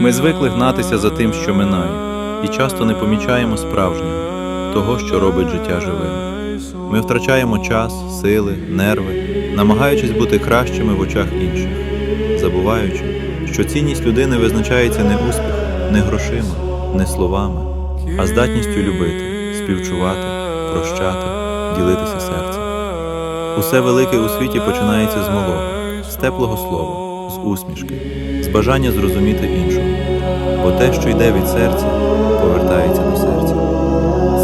Ми звикли гнатися за тим, що минає, і часто не помічаємо справжнього, того, що робить життя живим. Ми втрачаємо час, сили, нерви, намагаючись бути кращими в очах інших, забуваючи, що цінність людини визначається не успіхом, не грошима, не словами, а здатністю любити, співчувати, прощати, ділитися серцем. Усе велике у світі починається з малого, з теплого слова, усмішки, з бажання зрозуміти іншого. Бо те, що йде від серця, повертається до серця.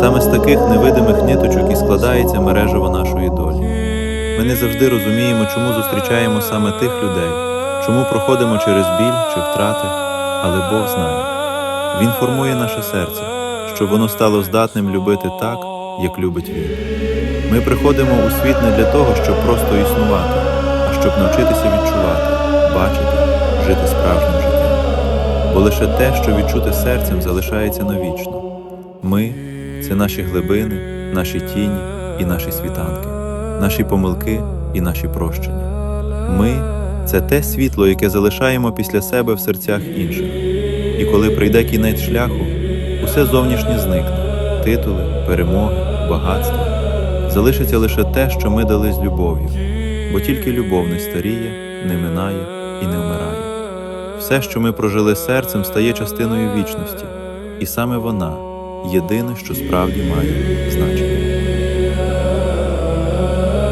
Саме з таких невидимих ниточок і складається мережево нашої долі. Ми не завжди розуміємо, чому зустрічаємо саме тих людей, чому проходимо через біль чи втрати, але Бог знає. Він формує наше серце, щоб воно стало здатним любити так, як любить Він. Ми приходимо у світ не для того, щоб просто існувати, щоб навчитися відчувати, бачити, жити справжнім життям. Бо лише те, що відчути серцем, залишається навічно. Ми це наші глибини, наші тіні і наші світанки, наші помилки і наші прощення. Ми це те світло, яке залишаємо після себе в серцях інших. І коли прийде кінець шляху, усе зовнішнє зникне титули, перемоги, багатство. Залишиться лише те, що ми дали з любов'ю, бо тільки любов не старіє, не минає і не вмирає. Все, що ми прожили серцем, стає частиною вічності, і саме вона єдине, що справді має значення.